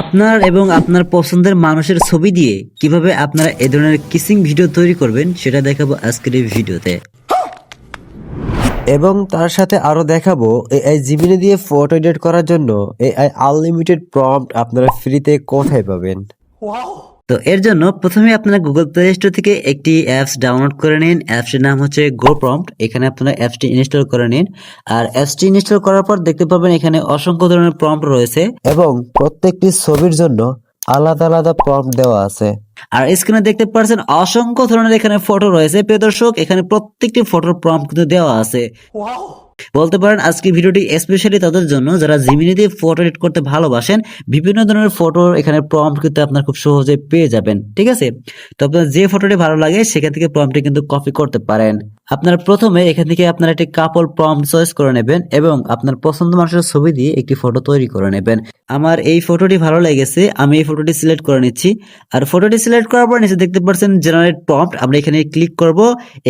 আপনার এবং আপনার পছন্দের মানুষের ছবি দিয়ে কীভাবে আপনারা এ ধরনের কিসিং ভিডিও তৈরি করবেন সেটা দেখাবো আজকের এই ভিডিওতে। এবং তার সাথে আরও দেখাবো এআই জিমিনি দিয়ে ফটো এডিট করার জন্য এআই আনলিমিটেড প্রম্পট আপনারা ফ্রিতে কোথায় পাবেন। তো এর জন্য প্রথমে আপনারা গুগল প্লে স্টোর থেকে একটি অ্যাপস ডাউনলোড করে নিন। অ্যাপসটির নাম হচ্ছে গো প্রম্পট এখানে আপনারা অ্যাপসটি ইনস্টল করে নিন। আর অ্যাপসটি ইনস্টল করার পর দেখতে পাবেন এখানে অসংখ্য ধরনের প্রম্পট রয়েছে এবং প্রত্যেকটি ছবির জন্য আলাদা আলাদা প্রম্পট দেওয়া আছে। আর স্ক্রিনে দেখতে পাচ্ছেন অসংখ্য ধরনের এখানে ফটো রয়েছে। প্রিয় দর্শক, এখানে প্রত্যেকটি ফটোর প্রম্পট কিন্তু দেওয়া আছে। বলতে পারেন আজকে ভিডিওটি স্পেশালি তাদের জন্য, যারা জিমিনি দিয়ে ফটো এডিট করতে ভালোবাসেন, বিভিন্ন ধরনের ফটো এখানে প্রম্পট কিন্তু আপনার খুব সহজে পেয়ে যাবেন, ঠিক আছে? তো আপনার যে ফটোটি ভালো লাগে, সেখান থেকে প্রম্পটটি কিন্তু কপি করতে পারেন। আপনারা প্রথমে এখান থেকে আপনার একটি কাপল প্রম্পট চয়েস করে নেবেন এবং আপনার পছন্দ মানুষের ছবি দিয়ে একটি ফটো তৈরি করে নেবেন। আমার এই ফটোটি ভালো লেগেছে, আমি এই ফটোটি সিলেক্ট করে নিচ্ছি। আর ফটোটি সিলেক্ট করার পর নিচে দেখতে পাচ্ছেন জেনারেট প্রম্পট আমরা এখানে ক্লিক করব।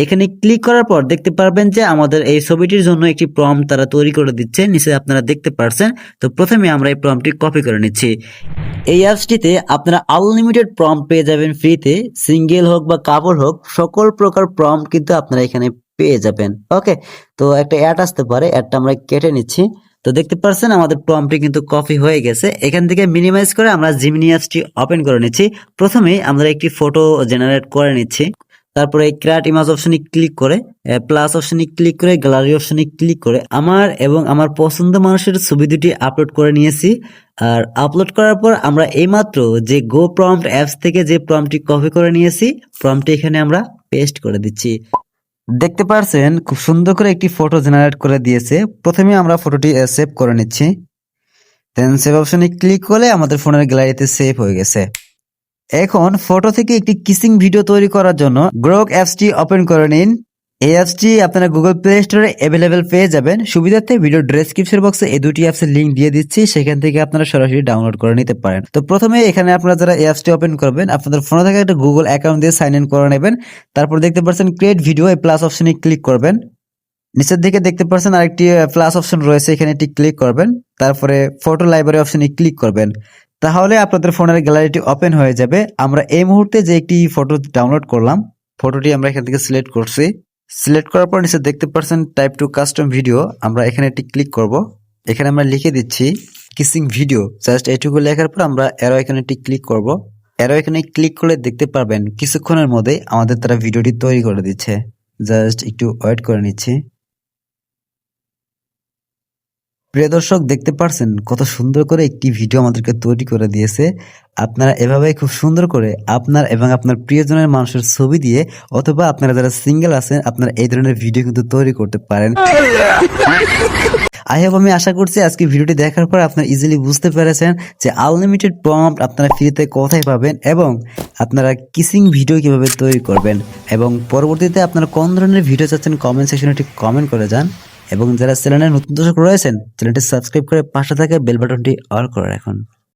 এখানে ক্লিক করার পর দেখতে পারবেন যে আমাদের এই ছবিটির জন্য একটি প্রম্পট তারা তৈরি করে দিচ্ছে নিচে আপনারা দেখতে পারছেন। তো প্রথমে আমরা এই প্রম্পটটি কপি করে নিচ্ছি। এই অ্যাপসটিতে আপনারা আনলিমিটেড প্রম্পট পেয়ে যাবেন ফ্রিতে সিঙ্গেল হোক বা কাপড় হোক, সকল প্রকার প্রম্পট কিন্তু আপনারা এখানে পেয়ে যাবেন। ওকে তো একটা অ্যাড আসতে পারে অ্যাডটা আমরা কেটে নিচ্ছি। তো দেখতে পাচ্ছেন আমাদের প্রম্পটটি কিন্তু কপি হয়ে গেছে। এখান থেকে মিনিমাইজ করে আমরা জিমিনি অ্যাপসটি ওপেন করে নিচ্ছি। প্রথমে আমরা একটি ফটো জেনারেট করে নিচ্ছি। তারপরে ক্রিয়েট ইমেজ অপশনে ক্লিক করে প্লাস অপশনে ক্লিক করে গ্যালারি অপশনে ক্লিক করে, আমার এবং আমার পছন্দ মানুষের ছবি দুটি আপলোড করে নিয়েছি। আর আপলোড করার পর আমরা এইমাত্র যে গো প্রম্পট অ্যাপস থেকে যে প্রম্পটটি কপি করে নিয়েছি প্রম্পটটি এখানে আমরা পেস্ট করে দিচ্ছি। দেখতে পারছেন, খুব সুন্দর করে একটি ফটো জেনারেট করে দিয়েছে। প্রথমে আমরা ফটোটি সেভ করে নিচ্ছি। দেন সেভ অপশনে ক্লিক করলে আমাদের ফোনের গ্যালারিতে সেভ হয়ে গেছে। এখন ফটো থেকে একটি কিসিং ভিডিও তৈরি করার জন্য গ্রোক অ্যাপসটি ওপেন করে নিন। এই অ্যাপসটি আপনারা গুগল প্লে স্টোরে অ্যাভেলেবেল পেয়ে যাবেন। সুবিধার্থে ভিডিও ডেসক্রিপশন বক্সে এই দুটি অ্যাপসের লিঙ্ক দিয়ে দিচ্ছি। সেখান থেকে আপনারা সরাসরি ডাউনলোড করে নিতে পারেন। তো প্রথমে এখানে আপনারা যারা এই অ্যাপসটি ওপেন করবেন, আপনাদের ফোনে থাকা একটা গুগল অ্যাকাউন্ট দিয়ে সাইন ইন করে নেবেন। তারপর দেখতে পাচ্ছেন ক্রিয়েট ভিডিও এই প্লাস অপশনে ক্লিক করবেন। নিচের দিকে দেখতে পাচ্ছেন আরেকটি প্লাস অপশন রয়েছে, এখানে এটি ক্লিক করবেন। তারপরে ফটো লাইব্রেরি অপশনে ক্লিক করবেন। তাহলে আপনাদের ফোনের গ্যালারিটি ওপেন হয়ে যাবে। আমরা এই মুহূর্তে যে একটি ফটো ডাউনলোড করলাম ফটোটি আমরা এখান থেকে সিলেক্ট করছি। সিলেক্ট করার পর নিচে দেখতে পাচ্ছেন টাইপ টু কাস্টম ভিডিও আমরা এখানে একটি ক্লিক করব। এখানে আমরা লিখে দিচ্ছি কিসিং ভিডিও জাস্ট এইটুকু লেখার পর আমরা এরো এখানে একটি ক্লিক করব। এরো এখানে ক্লিক করলে দেখতে পারবেন, কিছুক্ষণের মধ্যে আমাদের তারা ভিডিওটি তৈরি করে দিচ্ছে। জাস্ট একটু ওয়েট করে নিচ্ছি। প্রিয় দর্শক, দেখতে পারছেন কত সুন্দর করে একটি ভিডিও আমাদেরকে তৈরি করে দিয়েছে। আপনারা এভাবে খুব সুন্দর করে আপনার এবং আপনার প্রিয়জনের মানুষের ছবি দিয়ে অথবা আপনারা যারা সিঙ্গেল আছেন, আপনারা এই ধরনের ভিডিও কিন্তু তৈরি করতে পারেন। আই হোপ আমি আশা করছি আজকে ভিডিওটি দেখার পর আপনারা ইজিলি বুঝতে পেরেছেন যে আনলিমিটেড প্রম্পট আপনারা ফ্রিতে কোথায় পাবেন এবং আপনারা কিসিং ভিডিও কীভাবে তৈরি করবেন এবং পরবর্তীতে আপনারা কোন ধরনের ভিডিও চাচ্ছেন কমেন্ট সেকশনে একটি কমেন্ট করে যান। এবং যারা চ্যানেলের নতুন দর্শক রয়েছেন, চ্যানেলটি সাবস্ক্রাইব করে পাশে থাকে বেল বাটনটি অল করে রাখুন।